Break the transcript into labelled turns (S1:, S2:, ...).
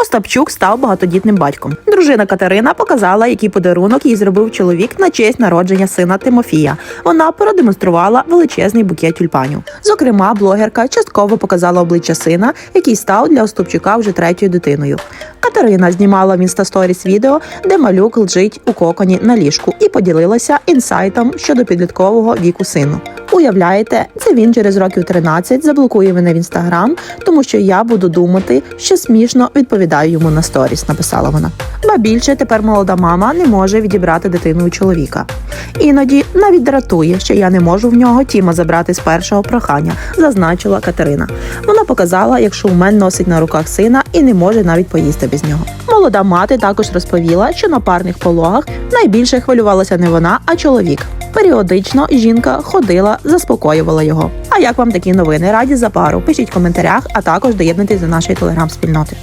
S1: Остапчук став багатодітним батьком. Дружина Катерина показала, який подарунок їй зробив чоловік на честь народження сина Тимофія. Вона продемонструвала величезний букет тюльпанів. Зокрема, блогерка частково показала обличчя сина, який став для Остапчука вже третьою дитиною. Катерина знімала в інстасторіс відео, де малюк лежить у коконі на ліжку, і поділилася інсайтом щодо підліткового віку сину. Уявляєте, це він через років 13 заблокує мене в інстаграм, тому що я буду думати, що смішно відповідаю йому на сторіс, написала вона. Ба більше тепер молода мама не може відібрати дитину у чоловіка. Іноді навіть дратує, що я не можу в нього Тіма забрати з першого прохання, зазначила Катерина. Вона показала, як шоумен носить на руках сина і не може навіть поїсти без нього. Молода мати також розповіла, що на парних пологах найбільше хвилювалася не вона, а чоловік. Періодично жінка ходила, заспокоювала його. А як вам такі новини? Раді за пару? Пишіть в коментарях, а також доєднуйтесь до нашої телеграм-спільноти.